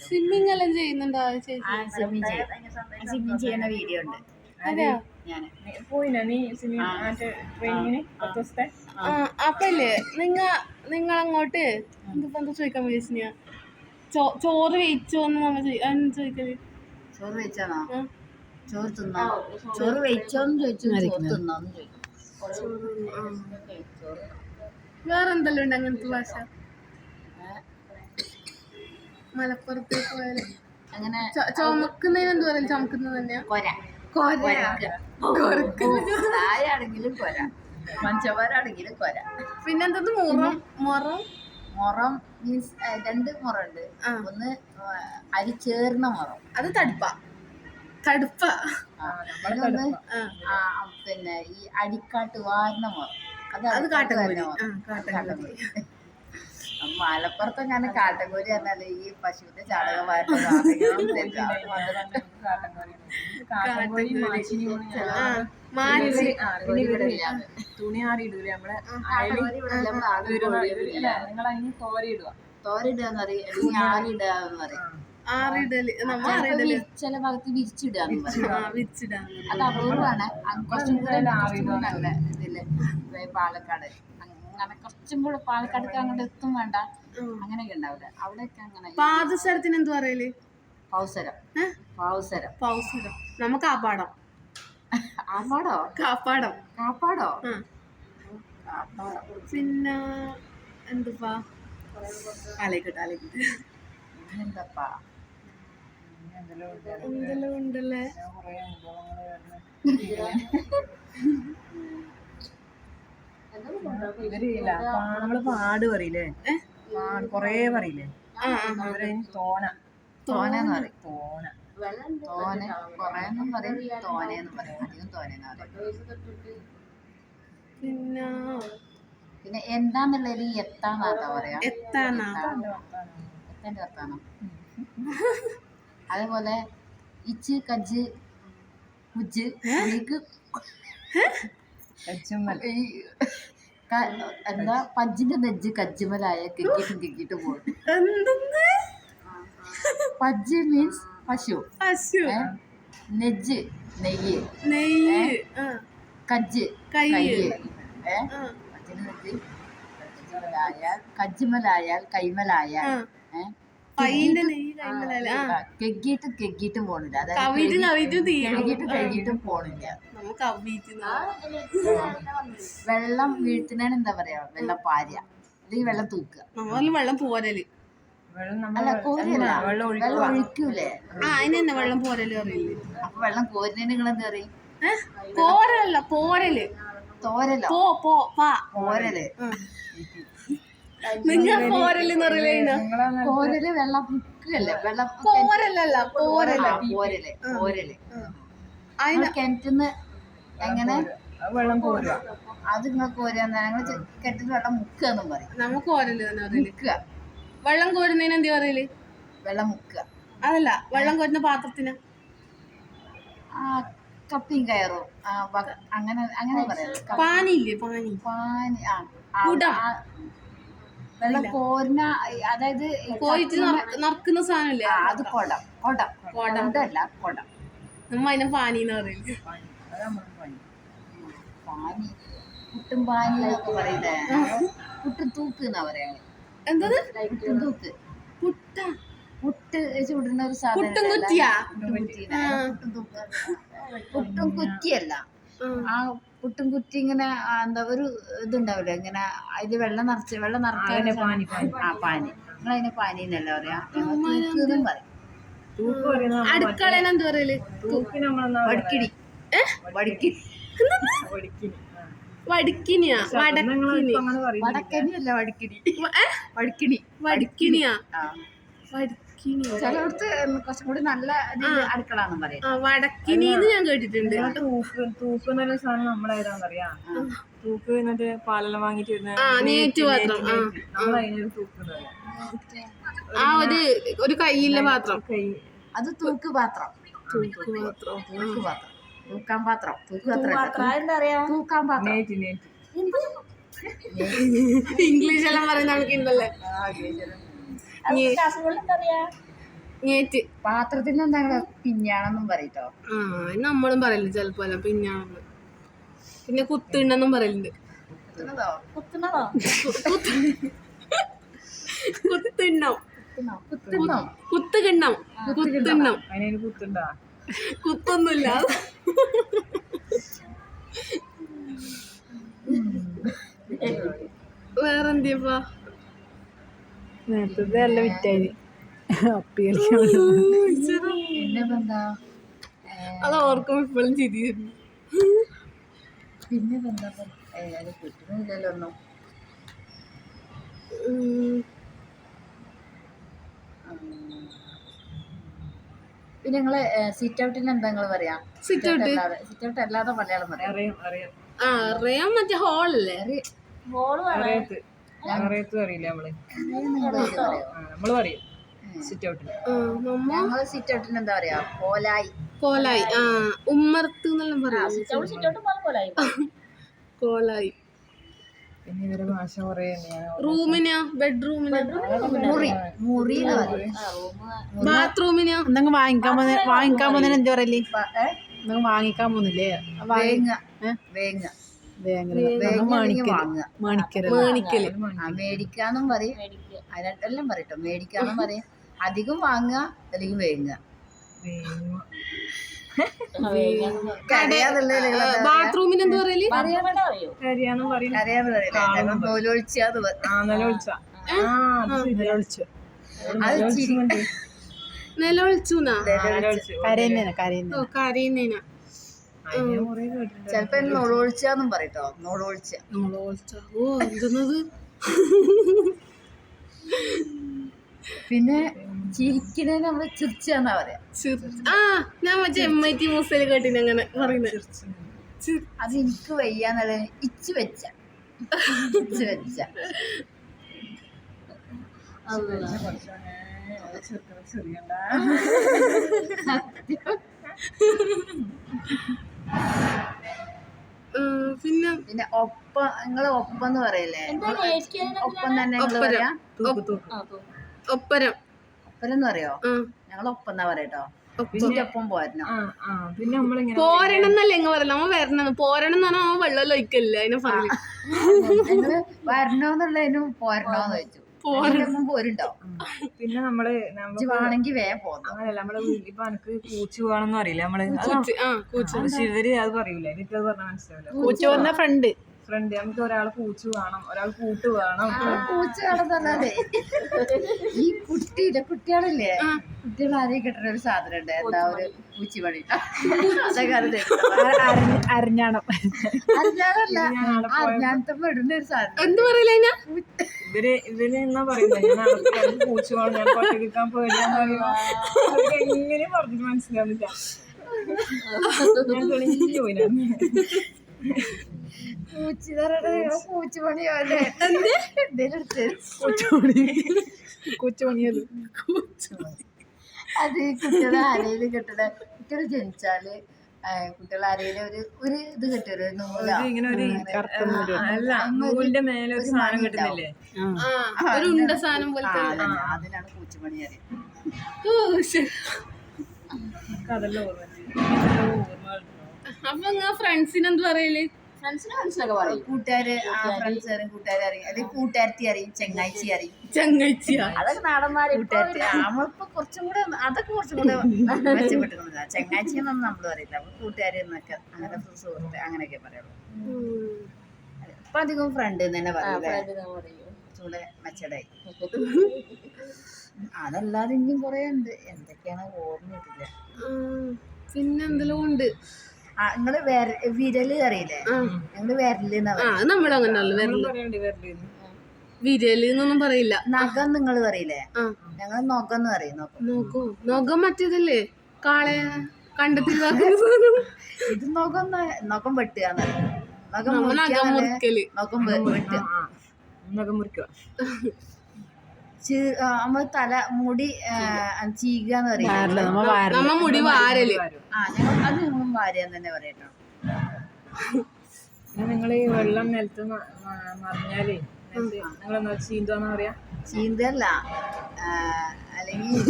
Swimming എല്ലാം ചെയ്യുന്നുണ്ടോ swimming ചെയ്യുന്ന വീഡിയോ ഉണ്ട്. അപ്പല്ലേ? നിങ്ങ നിങ്ങൾ അങ്ങോട്ട് എന്തിപ്പോ എന്താ ചോദിക്കാൻ വിളിച്ചു ചോറ് വെയിച്ചോ എന്ന് നമ്മൾ ചോദിക്കൽ? ചോറ് വെച്ചാണോ ആ. ചോറ് തിന്നോ? ചോറ് വെച്ചോന്ന് ചോദിച്ചു. ചോറ് തിന്നോന്ന് ചോദിച്ചു. വേറെന്തെല്ലാം ഉണ്ട് അങ്ങനത്തെ ഭാഷ? മലപ്പുറത്തേക്ക് പോയാൽ അങ്ങനെ ചുമക്കുന്നതിന് എന്ത് പറയും ചുമക്കുന്നത് തന്നെയാ? കൊര. കൊര. മനുഷ്യന്മാരാണെങ്കിലും കൊര. പിന്നെന്തത് മുറം? മുറം? മുറം മീൻസ് രണ്ട് മുറമുണ്ട് ഒന്ന് അരി ചേർന്ന മുറം. അത് തടുപ്പ. ആ, പിന്നെ ഈ അടിക്കാട്ട് വാർന്ന മുറം. അത് കാട്ടുകാരി കാട്ടക്കോരി വാരുന്ന ഞാൻ. കാട്ടക്കോരി മലപ്പുറത്ത് പറഞ്ഞാൽ ഈ പശുവിന്റെ ചാണകം വാരുന്നത് കാട്ടൻകോഴി മാച്ചിനി ആ മാച്ച് പിന്നെ ഇവരില്ല തുണി ആറിയിടൂലേ നമ്മളെ അയൽ നിങ്ങളതിന് തോരയിടുക. തോരിടുകയെന്ന് പറയും. അല്ലെങ്കിൽ ആറിടുകയെന്ന് പറയും. ആറിടൽ. നമ്മ ചിലപ്പോ ആറിടൽ. വി- ചില ഭാഗത്ത് വിരിച്ചിടുകയെന്ന് പറയും. ആ വിരിച്ചിടാ അത് കുറച്ചും കൂടെ നല്ല ഇതിൽ ഈ പാലക്കാട്. അങ്ങനെ കുറച്ചും കൂടെ പാലക്കാടൊക്കെ അങ്ങോട്ട് എത്തും വേണ്ട. അങ്ങനെയൊക്കെ ഉണ്ടാവില്ല അവിടെയൊക്കെ അങ്ങനെ. പാദസരത്തിന് എന്ത് പറയൽ? പൗസരം പൗസരം പൗസരം നമുക്ക് കാപ്പാടം ആപ്പാടോ? കാപ്പാടം. കാപ്പാടോ? പിന്നെ എന്തുപ്പാ ആലേക്കട്ടെ ആലേക്കട്ടെ. എന്താപ്പാ എന്തെല്ലാം ഉണ്ടല്ലേ? ഇവരില്ല. നമ്മൾ പാട് പറയില്ലേ? പാട് കൊറേ പറയില്ലേ? ആ ആ അവരതിന് തോന. എന്ന് പറയും. തോന. തോന കൊറേന്നും പറയും. തോനെന്ന് പറയും. അധികം തോനെന്ന് പറയും. പിന്നെ? പിന്നെ എന്താന്നുള്ളത് എത്താന്നാട്ടാ പറയാ. എത്താനാ എത്തേണ്ട വർത്താനം. അതേപോലെ ഇച്ച് കജ്ജ് കുജ് എനിക്ക് കച്ചുമ്മൽ ഈ ക- എന്താ പജ്ജിന്റെ നെജ്ജ് കജ്ജുമലായ കിക്കിട്ടും കിക്കിട്ടും പോകും പജ്ജ് മീൻസ് പശു. പശു. നെജ്ജ് നെയ്യ്. നെയ്യ്. കജ്ജ് കയ്യ്. പജ്ജിന്റെ നെജ്ജ് കജ്ജുമലായാൽ കജ്ജുമലായാൽ കൈമലായാൽ ആ. ഏ? പയ്യന്റെ നെയ്യ് കൈമലല്ലേ ആ ആ, കെഗിയിട്ടും കെഗിയിട്ടും പോണില്ല. അതായത് കഴുകിയിട്ടും കഴുകിയിട്ടും പോണില്ല. വെള്ളം വീഴ്ത്തിനാണ് എന്താ പറയാ? വെള്ളം പാര്യ അല്ലെങ്കിൽ വെള്ളം തൂക്കുക. നമ്മൾ വെള്ളം പോരൽ. വെള്ളം അല്ല കോരിയല്ല. വെള്ളം ഒഴിക്കൂലേ? ആ അതിന് തന്നെ വെള്ളം പോരൽ പറയില്ലേ അപ്പൊ വെള്ളം കോരുന്നതിന് നിങ്ങൾ എന്താ പറയും? പോരല്ല പോരൽ. തോരലോ? പോ പോ പാ. പോരൽ. നിങ്ങ പോരൽ എന്ന് പറയില്ല കോരൽ വെള്ളം മുക്കുകല്ലേ വെള്ളം പോരലല്ല പോരല. പോരൽ പോരൽ. അതിന് കിണറ്റിന്ന് എങ്ങനെ? വെള്ളം കോരുക അത് നിങ്ങൾ കോരുക ഞങ്ങൾ കെട്ടിൽ വെള്ളം മുക്കുക എന്നും പറയും. നമുക്ക് പോരൽ തന്നെ പറയൽ? മുക്കുക വെള്ളം കോരുന്നതിന് എന്ത് പറയൽ? വെള്ളം മുക്കുക അതല്ല വെള്ളം കോരുന്ന പാത്രത്തിന്. ആ കപ്പിയും കയറും. ആ അങ്ങനെ അങ്ങനെ പറയാം കപ്പ- പാനി പാനി? പാനി ആ. ആ- കുടം. ആ വെള്ളം കോരുന്ന അതായത് ഈ കോരിട്ട് നറക്കുന്ന സാധനമില്ലേ ആ, അത് കുടം. കുടം. കുടമല്ല കുടം നമ്മ അതിനെ പാനി എന്ന് പറയൽ അത് പാനി പുട്ടും പാനി എന്നൊക്കെ പറയുന്നേ. പുട്ടും തൂക്ക് എന്നാ പറയാ. എന്തത്? പുട്ടും തൂക്ക്. പുട്ട. പുട്ട് ചൂടുന്ന ഒരു സാധനം പുട്ടും? കുറ്റിയാ? പുട്ടും കുറ്റിയല്ല. ആ. പുട്ടും കുറ്റി ഇങ്ങനെ എന്താ ഒരു ഇതുണ്ടാവില്ല? ഇങ്ങനെ അതിൽ വെള്ളം നിറച്ച് വെള്ളം നിറക്കാൻ പാനി ആ പാനി. നിങ്ങൾ അതിനെ പാനി എന്നല്ല പറയാ? ഞങ്ങൾ തൂക്ക് എന്നും പറയും. തൂക്ക് പറയുന്ന അടുക്കളേന എന്ത് പറയൽ? വടുക്കിടി. വടിക്കിടി. വടിക്കിനിയാ? വടക്കിനി. വടക്കനി. ചിലടത്ത് കുറച്ചും കൂടി നല്ല അടുക്കളാണെന്ന് പറയും. ഞാൻ കേട്ടിട്ടുണ്ട്. തൂക്ക് തൂക്ക് എന്നൊരു സാധനം നമ്മളേതാന്നറിയാ? തൂക്ക് എന്നിട്ട് പാലെല്ലാം വാങ്ങിട്ട് വരുന്ന ആ തൂക്ക് ഒരു ഒരു കയ്യില്ല പാത്രം. അത് തൂക്ക് പാത്രം. തൂക്ക് പാത്രം. തൂക്ക് പാത്രം. തൂക്കാൻ പാത്രം. തൂക്കാൻ പാത്രം. നേറ്റ് നേറ്റ് ഇംഗ്ലീഷ് എല്ലാം പറയുന്ന എന്താ പറയാ ഞേറ്റ് പാത്രത്തിന് എന്താണ് പിഞ്ഞാണെന്നും പറയട്ടോ? നമ്മളും പറയലുണ്ട് ചിലപ്പോ അല്ല പിന്നാണെന്ന് പിന്നെ കുത്തുണ്ടെന്നും പറയലുണ്ട്. കുത്തുണ്ണം. കുത്തിണ്ണം. കുത്തുകിണ്ണം കുത്തുണ്ണം കുത്തൊന്നുമില്ല. വേറെന്തിയപ്പാ നേരത്തെ നല്ല വിറ്റായി. എന്താ അത് ഓർക്കുമ്പോ ഇപ്പോഴും ചിരി വരുന്നു പിന്നെ കിട്ടുന്നില്ലല്ലോ ഒന്നും. ഉം. പിന്നെ ഞങ്ങൾ സിറ്റ് ഔട്ടിന് എന്താ പറയാ? സിറ്റ് ഔട്ട് അല്ലാതെ സിറ്റ് ഔട്ട് അല്ലാതെ മലയാളം പറയാം. അറിയാം അറിയാം. ആ അറിയാൻ മറ്റേ ഹോളല്ലേ അറിയത്ത് അറിയത്ത് അറിയില്ല നമ്മൾ ആ, നമ്മൾ പറയും സിറ്റ് ഞങ്ങൾ ഔട്ടിന് എന്താ പറയാ? കോലായി. കോലായി ആ ഉമ്മർത്ത് എന്നെല്ലാം പറയാം. കോലായി. പിന്നെ ഇവരെ ഭാഷ കുറേ ഞാൻ റൂമിനാ? ബെഡ്റൂമിനാ? മുറി. മുറി എന്ന് പറയും. ബാത്റൂമിനാ? എന്തെങ്കിലും വാങ്ങിക്കാൻ പോന്നെ വാങ്ങിക്കാൻ പോകുന്നതിന് എന്താ പറയൽ? എന്തെങ്കിലും വാങ്ങിക്കാൻ പോന്നില്ലേ? വേങ്ങ. വേങ്ങ. മേടിക്കാന്നും പറയും. അതിനെല്ലാം പറയട്ടോ മേടിക്കാന്നും പറയും. അധികം വാങ്ങുക അല്ലെങ്കിൽ വേങ്ങുക. ബാത്റൂമിന് എന്താ പറയൽ? കരിയാന്നും പറയും? കരയാന്ന് പറയില്ല തോലൊഴിച്ചാന്ന്. കരയുന്നേനെ കരയുന്നേനാ. ചിലപ്പോ നോളൊഴിച്ചാന്നും പറയട്ടോ നോളൊഴിച്ച നമ്മളെ വിളിച്ചാ ഓ എന്തെന്നത്? പിന്നെ ചിരിക്കണേന് നമ്മൾ ചിരിച്ചാന്നാ പറയാ. ചിർ- ആ ഞാൻ മറ്റേ എം ഐ ടി മൂസയിൽ കേട്ടിന് അങ്ങനെ പറയുന്നത് ചിർ- അത് എനിക്ക് വയ്യാന്നുള്ള ഇച്ച് വെച്ച. ഇച്ച് വെച്ച. പിന്നെ പിന്നെ ഒപ്പം നിങ്ങൾ ഒപ്പം എന്ന് പറയല്ലേ ഒപ്പം തന്നെ പറയാ? ഒപ്പരം. എന്ന് പറയോ ഞങ്ങൾ ഒപ്പം എന്നാ പറയട്ടോ? ഒപ്പം. പോരണോ. പിന്നെ നമ്മളിങ്ങനെ പോരണം എന്നല്ല എങ്ങ പറയല? നമ്മ വരണം പോരണം എന്ന് പറഞ്ഞാൽ നമ്മ വെള്ളം ഒഴിക്കല്ല അതിനെ വരണോന്നുള്ളതിനും പോരണോന്ന് വെച്ചു. പോരുണ്ടോ പിന്നെ നമ്മൾ നമ്മ ഇജ്ജ് വേണമെങ്കി വേഗം അങ്ങനല്ല നമ്മളെ വീട്ടിൽ ഇപ്പൊ എനിക്ക് കൂച്ചു വേണമെന്ന് അറിയില്ല നമ്മൾ? ശിവര് അത് പറയൂലേ? എനിക്ക് അത് പറഞ്ഞാൽ മനസ്സിലാവില്ല. കൂച്ചു പറഞ്ഞ ഫ്രണ്ട് ഫ്രണ്ട് നമുക്ക് ഒരാൾ പൂച്ചു വേണം ഒരാൾ കൂട്ട് വേണം. പൂച്ച വേണമെന്നല്ലേ ഈ കുട്ടിയുടെ കുട്ടികളില്ലേ കുട്ടികൾ ആരെയും കിട്ടുന്ന ഒരു സാധനം ഉണ്ട് എന്താ ഒരു അതൊക്കെ അത് അരഞ്ഞാണം. അരഞ്ഞാണല്ല അറിഞ്ഞാത്ത പെടുന്ന ഒരു സാധനം. എന്ത് പറയില്ല ഇവർ ഇവർ എന്നാ പറയുന്നത് പൂച്ച പൂച്ചു വേണം ഞാൻ പേടിയാന്ന് പറയുമ്പോ എങ്ങനെ പറഞ്ഞിട്ട് മനസ്സിലാവുന്നില്ല. ഞാൻ തെളിഞ്ഞു പോയി കൊച്ചുമണിയത് അത് കുട്ടികളെ ആരെങ്കിലും കിട്ടണ കുട്ടികൾ ജനിച്ചാൽ കുട്ടികൾ ആരെങ്കിലും ഒരു ഒരു ഇത് കിട്ടും ഒരു ഇങ്ങനെ ഒരു ആ, അല്ല നൂലിന്റെ മേലെ ഒരു സാധനം കിട്ടുന്നില്ലേ? ആ ഒരു സാധനം ആ, അതിനാണ് പൂച്ചിമണി അറിയാം ഓർമ്മ അപ്പൊ നിങ്ങ ഫ്രണ്ട്സിന് എന്ത് പറയൽ? ഫ്രണ്ട്സിനെ മനസ്സിലൊക്കെ പറയും. കൂട്ടുകാര് ഫ്രണ്ട്സ് അറിയും കൂട്ടുകാരെ അറിയും അല്ലെങ്കിൽ കൂട്ടുകാരത്തി അറിയും ചെങ്ങാഴ്ചി അറിയും ചങ്ങച്ചിയാ അതൊക്കെ നാടന്മാര് കൂട്ടുകാരത്തി നമ്മളിപ്പോ കുറച്ചും കൂടെ അതൊക്കെ കുറച്ചും കൂടെ മെച്ചപ്പെട്ടിരുന്നതാ ചെങ്ങാഴ്ചി എന്നൊന്നും നമ്മൾ പറയില്ല. അപ്പൊ കൂട്ടുകാരി എന്നൊക്കെ അങ്ങനെ സുഹൃത്ത് അങ്ങനെയൊക്കെ പറയുള്ളൂ. ഇപ്പൊ അധികം ഫ്രണ്ട് തന്നെ പറയൂലേ കുറച്ചുകൂടെ മെച്ചടായി അതല്ലാതെ ഇനിയും കുറെ ഉണ്ട്. എന്തൊക്കെയാണ് ഓർമ്മ കിട്ടില്ല ഉണ്ട്. നിങ്ങൾ വിര വിരൽ അറിയില്ലേ? ഞങ്ങൾ വിരൽ എന്നാ ആ അത് നമ്മളങ്ങനല്ലോ നമ്മൾ വരൽ. പറയണ്ട് വരൽ വിരൽ എന്നൊന്നും പറയില്ല. നഖം നിങ്ങൾ പറയില്ലേ? ഞങ്ങൾ നഖം എന്ന് പറയും നഖം നോക്കൂ. നോക്കാൻ മറ്റേതല്ലേ? കാളെ കണ്ടത്തിൽ ഇത് നഖം നഖം വെട്ടുക നഖം നഖം മുറിക്കൽ. നഖം വെട്ടുക. ആ മുറിക്കുക. ചീ- തല മുടി ചീക. എന്ന് പറയുന്നത് നമ്മ മുടി വാരൽ. ആ ഞങ്ങൾ അത് ഞങ്ങളും തന്നെ പറയട്ടോ. നിങ്ങൾ ഈ വെള്ളം നിലത്ത് മറിഞ്ഞാലേ നിങ്ങളെന്താ ചീന്താന്ന് പറയാ? ചീന്തല്ല. അല്ലെങ്കിൽ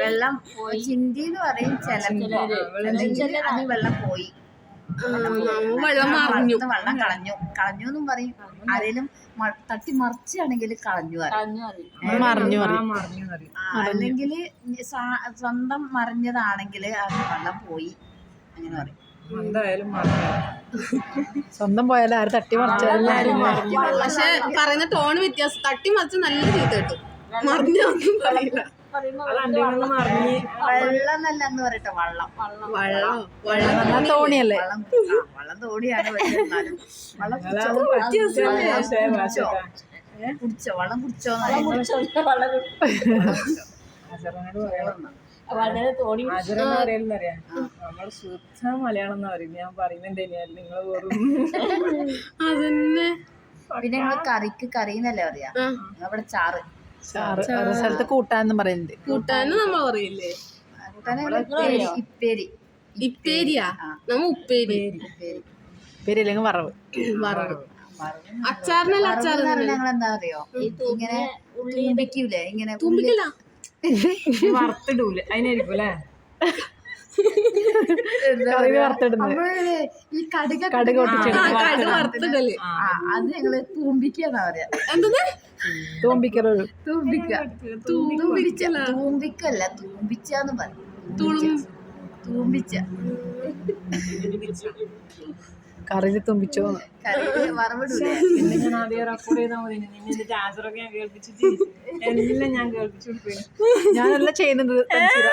വെള്ളം ചിന്തി എന്ന് പറയും ചെലപ്പോ. വെള്ളം പോയി. വെള്ളം മറിഞ്ഞു. വെള്ളം കളഞ്ഞു. കളഞ്ഞു എന്നും പറയും. ആരേലും തട്ടി മറിച്ചാണെങ്കിൽ കളഞ്ഞു മറിഞ്ഞു അല്ലെങ്കിൽ സ്വന്തം മറിഞ്ഞതാണെങ്കിൽ അത് വെള്ളം പോയി. അങ്ങനെ പറയും. സ്വന്തം പോയാലും ആര് തട്ടി മറിച്ചാലും പക്ഷെ പറയുന്ന ടോൺ വ്യത്യാസം. തട്ടി മറിച്ച് നല്ല ചീത്ത കിട്ടും. മറിഞ്ഞൊന്നും പറയില്ല. വെള്ളം നല്ല എന്ന് പറയട്ടെ വള്ളം. വെള്ളം വള്ളം. തോണിയല്ലേ? വള്ളം തോണിയാണ് കുടിച്ചോ? വള്ളം കുടിച്ചോ? നമ്മൾ ശുദ്ധ മലയാളം എന്ന് പറയും. ഞാൻ പറയുന്നുണ്ട് നിങ്ങൾ വെറും അതന്നെ. പിന്നെ ഞങ്ങൾ കറിക്ക് കറി എന്നല്ലേ പറയാ. അവിടെ ചാറ്. സ്ഥലത്ത് കൂട്ടാന്ന് പറയുന്നത് കൂട്ടാന്ന് നമ്മൾ പറയില്ലേ? ഇപ്പേരി. ഇപ്പേരി. ഇപ്പേരിയാ? നമ്മ ഉപ്പേരി. ഇപ്പേരി അല്ലെങ്കിൽ വറവ്. വറവ്. അച്ചാറിനല്ല അച്ചാർ ഞങ്ങൾ എന്താ അറിയോ? ഇങ്ങനെ തുമ്പിക്കൂലേ? ഇങ്ങനെ ഉള്ളി തുമ്പിക്കല. വറുത്തിടൂല? അതിനായിരിക്കും അല്ലേ? എന്താ ഈ കടുക കടുക അത് ഞങ്ങൾ തൂമ്പിക്കാന്നാ പറയാ. എന്തെന്ന്? തൂമ്പിക്കലൊരു തൂമ്പിക്ക. തൂമ്പിച്ച തൂമ്പിക്കല്ല തൂമ്പിച്ചാന്ന് പറയും. തൂമ്പിച്ച. കറിയിൽ തുമ്പിച്ചോ. കറിയിൽ വറവിടൂലേ. പിന്നെ ഞാൻ ആദ്യം റെക്കോർഡ് ചെയ്താൽ മതി. നിന്നെ എന്നിട്ട് ആൻസറൊക്കെ ഞാൻ കേൾപ്പിച്ചിട്ട് എല്ലാം ഞാൻ കേൾപ്പിച്ചു ഞാനെല്ലാം ചെയ്യുന്നത്. തൻസീറ